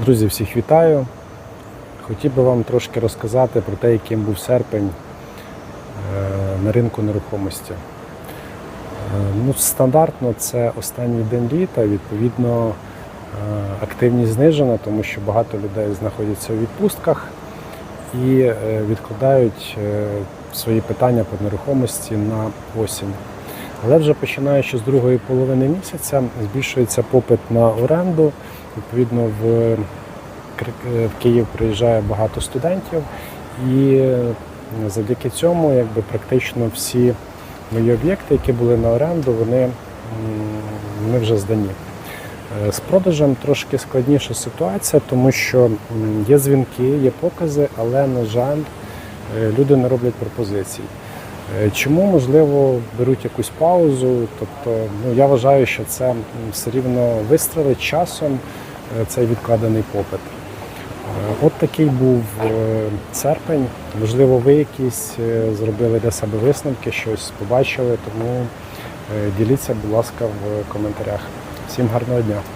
Друзі, всіх вітаю. Хотів би вам трошки розказати про те, яким був серпень е, на ринку нерухомості. Е, Ну, стандартно це останній день літа, відповідно, е, активність знижена, тому що багато людей знаходяться у відпустках і відкладають свої питання по нерухомості на осінь. Але вже починаючи з другої половини місяця збільшується попит на оренду. Відповідно, в, е, в Київ приїжджає багато студентів, і е, завдяки цьому якби, практично всі мої об'єкти, які були на оренду, вони, вони вже здані. Е, З продажем трошки складніша ситуація, тому що є дзвінки, є покази, але, на жаль, люди не роблять пропозицій. Е, Чому можливо беруть якусь паузу? Тобто, ну я вважаю, що це все рівно вистрелить часом е, цей відкладений попит. Е, От такий був серпень. Можливо, ви якісь зробили для себе висновки, щось побачили, тому діліться, будь ласка, в коментарях. Всім гарного дня!